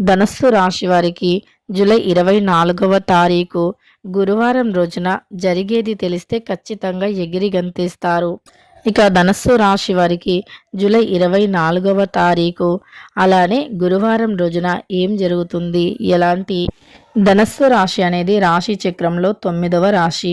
ధనస్సు రాశి వారికి జూలై ఇరవై నాలుగవ తారీఖు గురువారం రోజున జరిగేది తెలిస్తే ఖచ్చితంగా ఎగిరి గంతేస్తారు. ఇక ధనస్సు రాశి వారికి జూలై ఇరవై నాలుగవ తారీఖు అలానే గురువారం రోజున ఏం జరుగుతుంది? ఎలాంటి ధనస్సు రాశి అనేది రాశి చక్రంలో తొమ్మిదవ రాశి.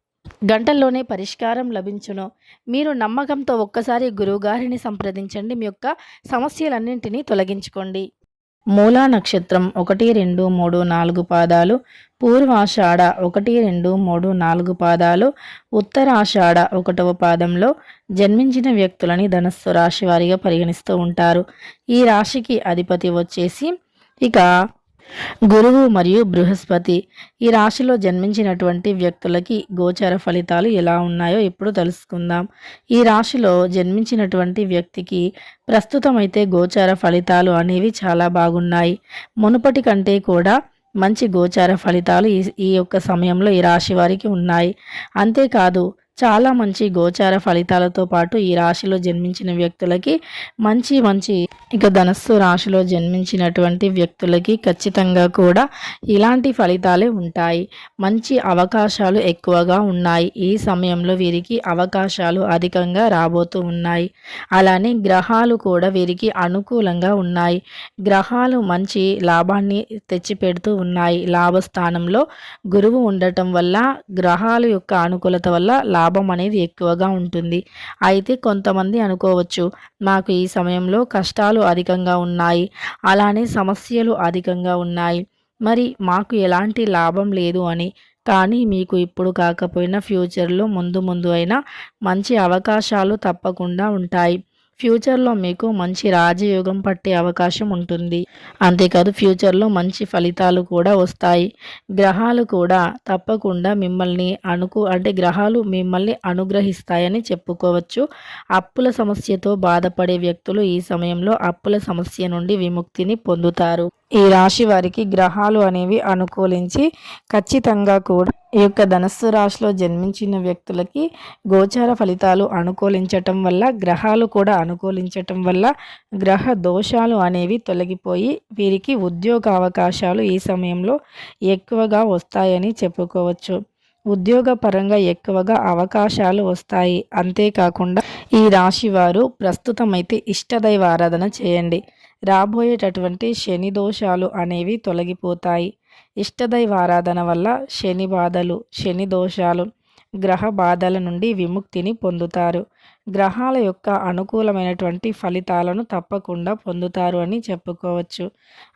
గంటల్లోనే పరిష్కారం లభించును. మీరు నమ్మకంతో ఒక్కసారి గురువుగారిని సంప్రదించండి. మీ యొక్క సమస్యలన్నింటినీ తొలగించుకోండి. మూలా నక్షత్రం ఒకటి రెండు మూడు నాలుగు పాదాలు. పూర్వాషాఢ ఒకటి రెండు మూడు నాలుగు పాదాలు. ఉత్తరాషాఢ ఒకటవ పాదంలో జన్మించిన వ్యక్తులని ధనస్సు రాశి వారిగా పరిగణిస్తూ ఉంటారు. ఈ రాశికి అధిపతి వచ్చేసి ఇక గురువు మరియు బృహస్పతి. ఈ రాశిలో జన్మించినటువంటి వ్యక్తులకి గోచర ఫలితాలు ఎలా ఉన్నాయో ఇప్పుడు తెలుసుకుందాం. ఈ రాశిలో జన్మించినటువంటి వ్యక్తికి ప్రస్తుతం అయితే గోచార ఫలితాలు అనేవి చాలా బాగున్నాయి. మునుపటి కంటే కూడా మంచి గోచార ఫలితాలు ఈ ఈ యొక్క సమయంలో ఈ రాశి వారికి ఉన్నాయి. అంతేకాదు చాలా మంచి గోచార ఫలితాలతో పాటు ఈ రాశిలో జన్మించిన వ్యక్తులకి మంచి మంచి ఇక ధనస్సు రాశిలో జన్మించినటువంటి వ్యక్తులకి ఖచ్చితంగా కూడా ఇలాంటి ఫలితాలే ఉంటాయి. మంచి అవకాశాలు ఎక్కువగా ఉన్నాయి. ఈ సమయంలో వీరికి అవకాశాలు అధికంగా రాబోతూ ఉన్నాయి. అలానే గ్రహాలు కూడా వీరికి అనుకూలంగా ఉన్నాయి. గ్రహాలు మంచి లాభాన్ని తెచ్చిపెడుతూ ఉన్నాయి. లాభస్థానంలో గురువు ఉండటం వల్ల గ్రహాల యొక్క అనుకూలత వల్ల లాభం అనేది ఎక్కువగా ఉంటుంది. అయితే కొంతమంది అనుకోవచ్చు నాకు ఈ సమయంలో కష్టాలు అధికంగా ఉన్నాయి అలానే సమస్యలు అధికంగా ఉన్నాయి. మరి మాకు ఎలాంటి లాభం లేదు అని. కానీ మీకు ఇప్పుడు కాకపోయినా ఫ్యూచర్లో ముందు ముందు అయినా మంచి అవకాశాలు తప్పకుండా ఉంటాయి. ఫ్యూచర్లో మీకు మంచి రాజయోగం పట్టే అవకాశం ఉంటుంది. అంతేకాదు ఫ్యూచర్లో మంచి ఫలితాలు కూడా వస్తాయి. గ్రహాలు కూడా తప్పకుండా మిమ్మల్ని అనుకు అంటే గ్రహాలు మిమ్మల్ని అనుగ్రహిస్తాయని చెప్పుకోవచ్చు. అప్పుల సమస్యతో బాధపడే వ్యక్తులు ఈ సమయంలో అప్పుల సమస్య నుండి విముక్తిని పొందుతారు. ఈ రాశి వారికి గ్రహాలు అనేవి అనుకూలించి ఖచ్చితంగా కూడా ఈ యొక్క ధనస్సు రాశిలో జన్మించిన వ్యక్తులకి గోచార ఫలితాలు అనుకూలించటం వల్ల గ్రహాలు కూడా అనుకూలించటం వల్ల గ్రహ దోషాలు అనేవి తొలగిపోయి వీరికి ఉద్యోగ అవకాశాలు ఈ సమయంలో ఎక్కువగా వస్తాయని చెప్పుకోవచ్చు. ఉద్యోగపరంగా ఎక్కువగా అవకాశాలు వస్తాయి. అంతేకాకుండా ఈ రాశి వారు ప్రస్తుతం అయితే ఇష్టదైవ ఆరాధన చేయండి. రాబోయేటటువంటి శని దోషాలు అనేవి తొలగిపోతాయి. ఇష్టదైవ ఆరాధన వల్ల శని బాధలు శని దోషాలు గ్రహ బాధల నుండి విముక్తిని పొందుతారు. గ్రహాల యొక్క అనుకూలమైనటువంటి ఫలితాలను తప్పకుండా పొందుతారు అని చెప్పుకోవచ్చు.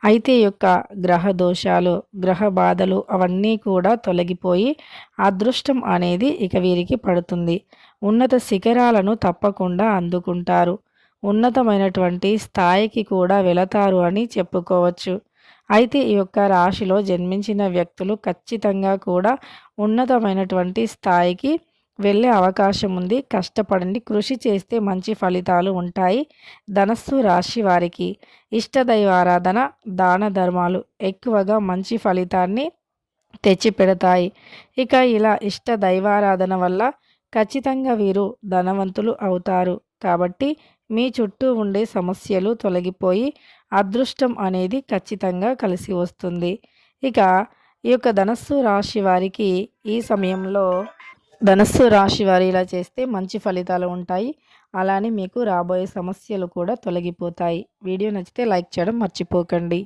అయితే యొక్క గ్రహ దోషాలు గ్రహ బాధలు అవన్నీ కూడా తొలగిపోయి అదృష్టం అనేది ఇక వీరికి పడుతుంది. ఉన్నత శిఖరాలను తప్పకుండా అందుకుంటారు. ఉన్నతమైనటువంటి స్థాయికి కూడా వెళతారు అని చెప్పుకోవచ్చు. అయితే ఈ యొక్క రాశిలో జన్మించిన వ్యక్తులు ఖచ్చితంగా కూడా ఉన్నతమైనటువంటి స్థాయికి వెళ్ళే అవకాశం ఉంది. కష్టపడండి. కృషి చేస్తే మంచి ఫలితాలు ఉంటాయి. ధనస్సు రాశి వారికి ఇష్టదైవారాధన దాన ధర్మాలు ఎక్కువగా మంచి ఫలితాన్ని తెచ్చిపెడతాయి. ఇక ఇలా ఇష్ట దైవారాధన వల్ల ఖచ్చితంగా వీరు ధనవంతులు అవుతారు. కాబట్టి మీ చుట్టూ ఉండే సమస్యలు తొలగిపోయి అదృష్టం అనేది ఖచ్చితంగా కలిసి వస్తుంది. ఇక ఈ యొక్క ధనస్సు రాశి వారికి ఈ సమయంలో ధనస్సు రాశి వారు ఇలా చేస్తే మంచి ఫలితాలు ఉంటాయి. అలానే మీకు రాబోయే సమస్యలు కూడా తొలగిపోతాయి. వీడియో నచ్చితే లైక్ చేయడం మర్చిపోకండి.